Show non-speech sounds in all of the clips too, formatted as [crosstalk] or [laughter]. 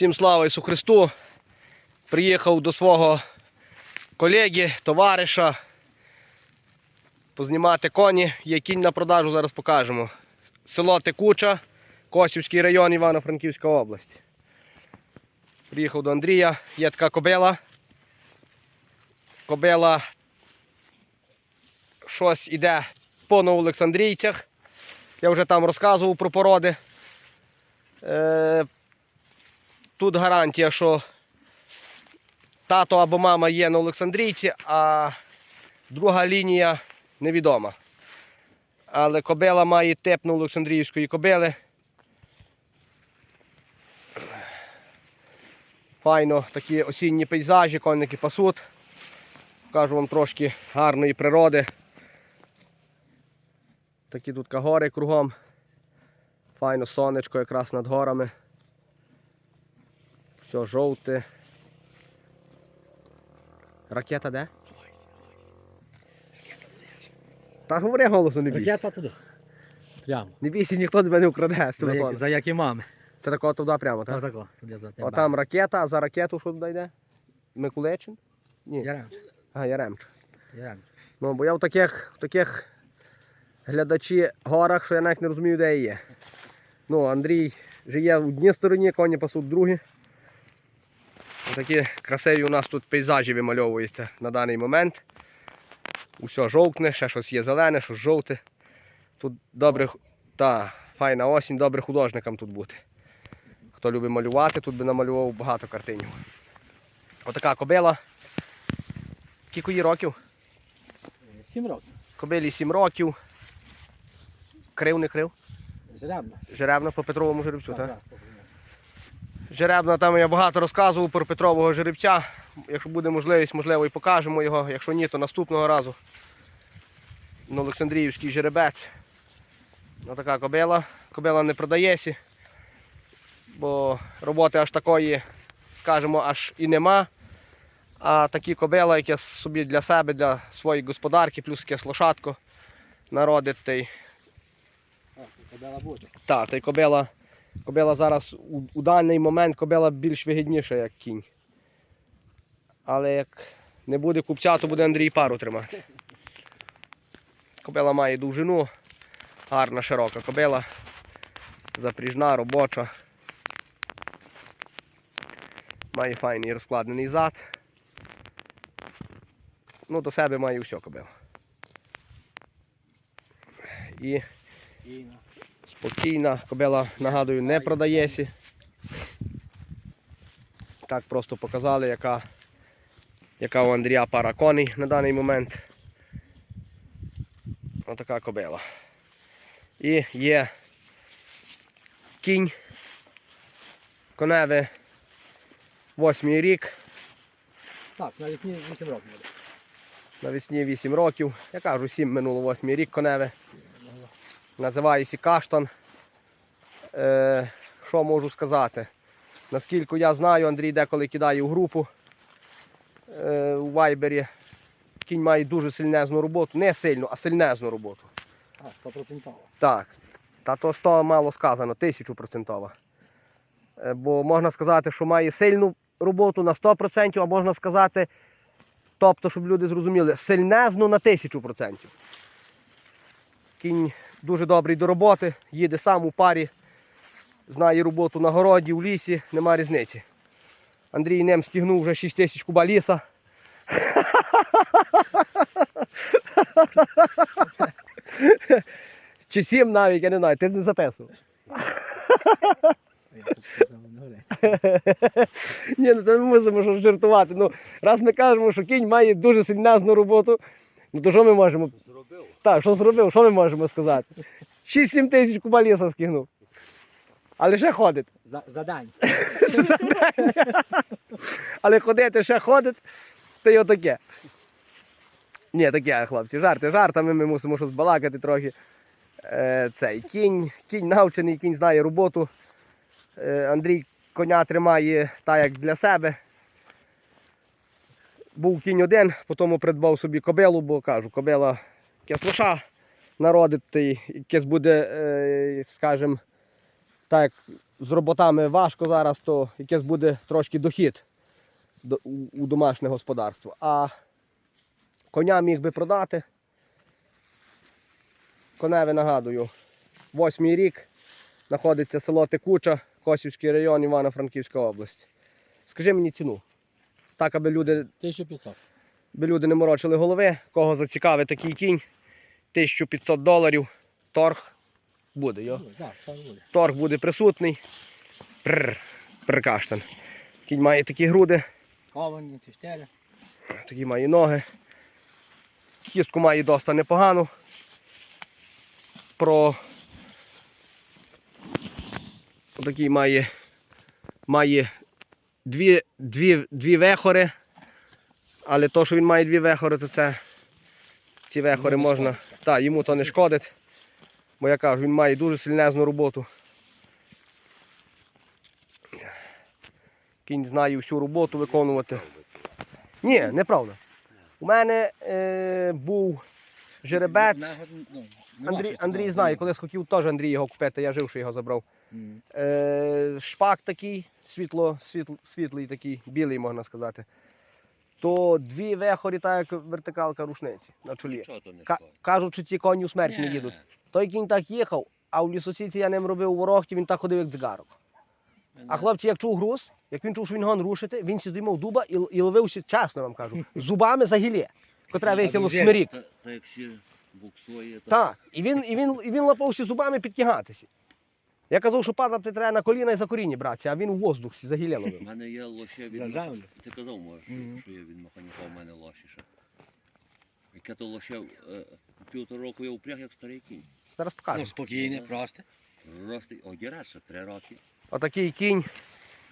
Всім слава Ісу Христу. Приїхав до свого колеги, товариша. Познімати коні. Є кінь на продажу, зараз покажемо. Село Текуча, Косівський район Івано-Франківська область. Приїхав до Андрія. Є така кобила. Кобила щось іде по Новоолександрійцях. Я вже там розказував про породи. Тут гарантія, що тато або мама є на Олександрійці, а друга лінія невідома. Але кобила має тип на Олександрійської кобили. Файно такі осінні пейзажі, конники пасуть. Покажу вам трошки гарної природи. Такі тут гори кругом. Файно сонечко якраз над горами. Все жовте. Ракета де? Та говори голосом не бійся. Ракета туди. Прямо. Не бійся, ніхто тебе не украде з За, як, телефону. за які мами. Це такого туди прямо, Та так? За тебе. Отам ракета, а за ракету що туди йде? Микулечин? Ні. А, Яремч. Яремче. Ну, бо я в таких, в таких глядачі горах, що я навіть не розумію, де я є. Ну, Андрій живе в одній стороні, коні пасуть в другій. Такі красиві у нас тут пейзажі вимальовуються на даний момент. Усе жовтне, ще щось є зелене, щось жовте. Тут добре, та, файна осінь, добре художникам тут бути. Хто любить малювати, тут би намалював багато картинів. Отака кобила. Кілько їй років? Сім років. Кобилі 7 років. Крив не крив. Жеребна. Жеребна по Петровому жеребцю, так? так. Жеребна там я багато розказував про Петрового жеребця. Якщо буде можливість, можливо, і покажемо його. Якщо ні, то наступного разу. На Олександріївський жеребець. Ось така кобила. Кобила не продається, бо роботи аж такої, скажімо, аж і нема. А такі кобила, яке собі для себе, для своєї господарки, плюс якесь лошадко народить. та й Кобела буде. так, та й кобила, кобила зараз у, у даний момент кобила більш вигідніша, як кінь. Але як не буде купця, то буде Андрій пару тримати. Кобила має довжину, гарна широка кобила, запріжна, робоча. Має файний розкладений зад. Ну, до себе має все кобила. І І Спокійна, кобила, нагадую, не продається. Так просто показали, яка, яка у Андрія пара коней на даний момент. Отака кобила. І є кінь коневе восьмий рік, Так, навіть ні 8 років буде. навесні 8 років. Я кажу, 7 минуло восьмий рік коневе. Називається каштан. Е, що можу сказати? Наскільки я знаю, Андрій деколи кидає у групу е, у Вайбері. Кінь має дуже сильнезну роботу. Не сильну, а сильнезну роботу. А, 100%. Так. Та то 100 мало сказано, тисячупроцентова. Е, Бо можна сказати, що має сильну роботу на 100%, а можна сказати, тобто, щоб люди зрозуміли, сильнезну на 1000%. Кінь дуже добрий до роботи, їде сам у парі, знає роботу на городі, у лісі, нема різниці. Андрій ним стігнув вже 6 тисяч куба ліса. Чи сім навіть, я не знаю, ти не записував. Ні, ну то ми мусимо жартувати. Ну, раз ми кажемо, що кінь має дуже сильнезну роботу, ну то що ми можемо? Зробив. Так, що зробив, що ми можемо сказати? 6-7 тисяч куба ліса скинув. Але ще ходить. За, за день. [laughs] Але ходити ще ходить, то й отаке. Ні, таке, хлопці, жарти жартами, ми мусимо щось балакати трохи. Е, цей кінь, кінь навчений, кінь знає роботу. Е, Андрій коня тримає так, як для себе. Був кінь один, потім придбав собі кобилу, бо кажу, кобила якась лоша й якесь буде, е, скажімо, так як з роботами важко зараз, то якесь буде трошки дохід у, домашнє господарство. А коня міг би продати. Коневі нагадую, восьмий рік знаходиться село Текуча, Косівський район, Івано-Франківська область. Скажи мені ціну. Так, аби люди 1500. би люди не морочили голови, кого зацікавить такий кінь, 1500 доларів, торг буде. Йо. Ну. Торг буде присутній. Пррр, прикаштан. Кінь має такі груди, Ковані, цистеля. такі має ноги. Кістку має доста непогану. Про такий має, має дві, дві, дві вехори. Але то, що він має дві вехори, то це ці вехори можна. Так, йому то не шкодить. Бо я кажу, він має дуже сильнезну роботу. Кінь знає всю роботу виконувати. Ні, неправда. У мене е, був жеребець. Андрій, Андрій знає, колись хотів теж Андрій його купити, я жив, що його забрав. Е, шпак такий, світло, світл, світлий такий, білий, можна сказати. То дві вехорі, так як вертикалка рушниці на чолі. Нічого то не Ка- кажуть, що ті коні у смерть не Ні. їдуть. Той кінь так їхав, а в лісосіці я ним робив ворогті, він так ходив, як дзигарок. А хлопці, як чув груз, як він чув, що він гон рушити, він сидів мов дуба і, і ловився, чесно вам кажу, [laughs] зубами за гілє, котре висіло смирік. Та, та як буксує, то Так, і він, і він, і він лапався зубами підтягатися. Я казав, що падати треба на коліна і за коріння братися, а він у воздух за в ловив. мене є лоще від землю. Ти казав, може, що- що є від механіка, в мене лоші ще. Яке то лоще е, півтора року я упряг, як старий кінь. Зараз Ну, спокійне, просте. Ростий, одірать три роки. Отакий кінь,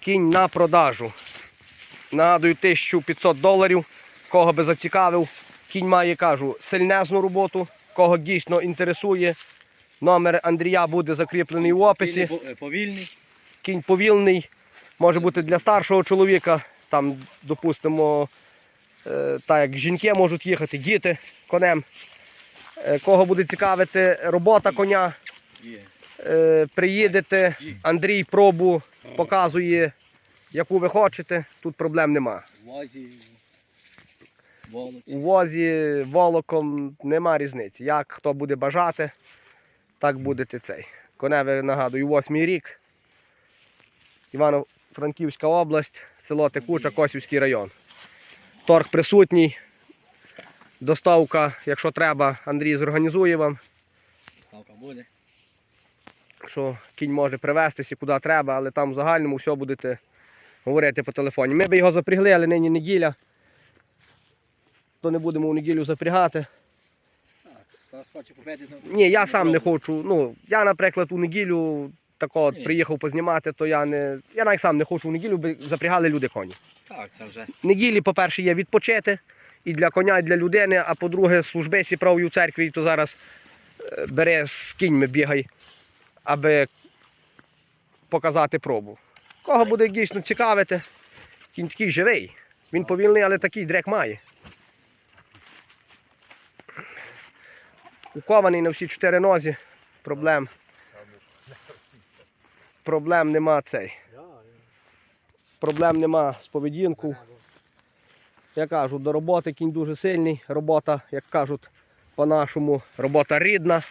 кінь на продажу. Нагадую, 1500 доларів. Кого би зацікавив. Кінь має, кажу, сильнезну роботу. Кого дійсно інтересує. Номер Андрія буде закріплений в описі. Повільний. Кінь повільний, може бути для старшого чоловіка. Там, допустимо, е, так як жінки можуть їхати, діти конем. Е, Кого буде цікавити робота коня, е, приїдете, Андрій пробу показує, яку ви хочете, тут проблем нема. У возі волоком нема різниці. Як хто буде бажати, так будете цей. Коневе, нагадую, восьмий рік. Івано-Франківська область, село Текуча, Косівський район. Торг присутній. Доставка, якщо треба, Андрій зорганізує вам. Ставка буде. що кінь може привезтися куди треба, але там в загальному все будете говорити по телефоні. Ми би його запрягли, але нині неділя. То не будемо у неділю запрягати. Зараз хочу купити. ну, Ні, я сам не хочу. Ну, я, наприклад, у неділю тако от приїхав познімати, то я не. Я навіть сам не хочу у неділю, би запрягали люди коні. Так, це вже. Неділі, по-перше, є відпочити і для коня, і для людини, а по-друге, служби сіправ у церкві, то зараз е, бере з кіньми бігай, аби показати пробу. Кого буде дійсно цікавити, кінь такий живий. Він повільний, але такий дрек має. Укований на всі чотири нозі. Проблем. Проблем нема цей. Проблем нема з поведінкою. Я кажу, до роботи кінь дуже сильний. Робота, як кажуть по-нашому, робота рідна.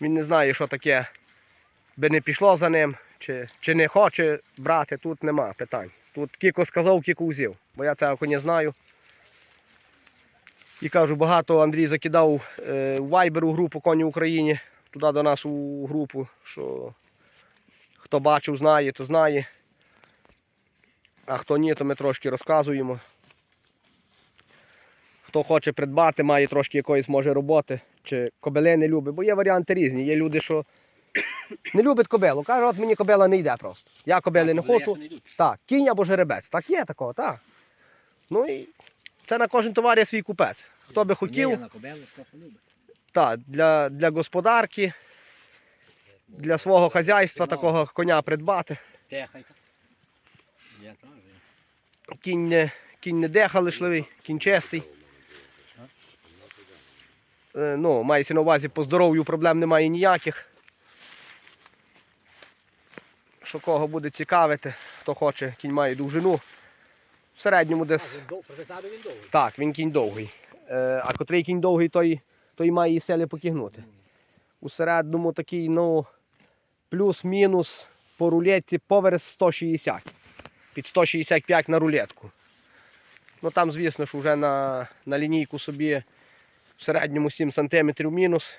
Він не знає, що таке, би не пішло за ним, чи, чи не хоче брати, тут нема питань. Тут кіко сказав, кіко взяв, бо я цього коня знаю. І кажу, багато Андрій закидав е, в у групу Коні в Україні, туди до нас у групу, що хто бачив, знає, то знає. А хто ні, то ми трошки розказуємо. Хто хоче придбати, має трошки якоїсь може роботи, чи кобили не любить, бо є варіанти різні. Є люди, що не люблять кобилу. Каже, от мені кобила не йде просто. Я кобили не хочу. Так, кінь або жеребець. Так є такого, так. Ну і це на кожен товар є свій купець. Хто би хотів, так, для, для господарки, для свого хазяйства такого коня придбати. Кінь не, кінь не дехалишливий, кінь чистий. Е, Ну, мається на увазі по здоров'ю проблем немає ніяких. що кого буде цікавити, хто хоче, кінь має довжину. В середньому десь. Він довгий. Так, він кінь довгий. Е, а котрий кінь довгий, той, той має і селі потягнути. У середньому такий, ну, плюс-мінус по рулетці поверх 160. Під 165 на рулетку. Ну там, звісно ж, вже на, на лінійку собі в середньому 7 см мінус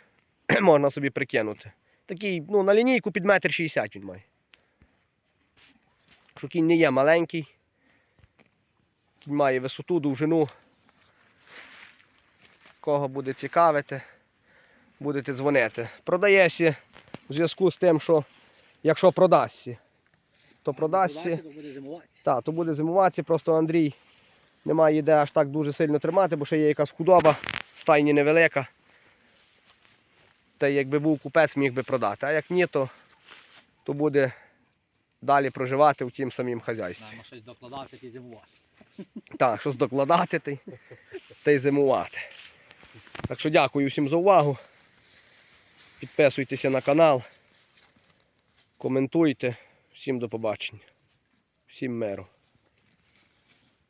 [clears throat] можна собі прикинути. Такий, ну, на лінійку під метр 60 він має. Що кінь не є маленький. Кінь має висоту, довжину. Кого буде цікавити, будете дзвонити. Продається в зв'язку з тим, що якщо продасться, то продасться. Так, то буде зимуватися, просто Андрій немає де аж так дуже сильно тримати, бо ще є якась худоба, стайні невелика. Та якби був купець, міг би продати. А як ні, то, то буде далі проживати в тім самім хазяйстві. Маємо щось докладати і зимувати. Так, щось докладати та й, та й зимувати. Так що дякую всім за увагу. Підписуйтеся на канал, коментуйте. Всім до побачення. Всім миру.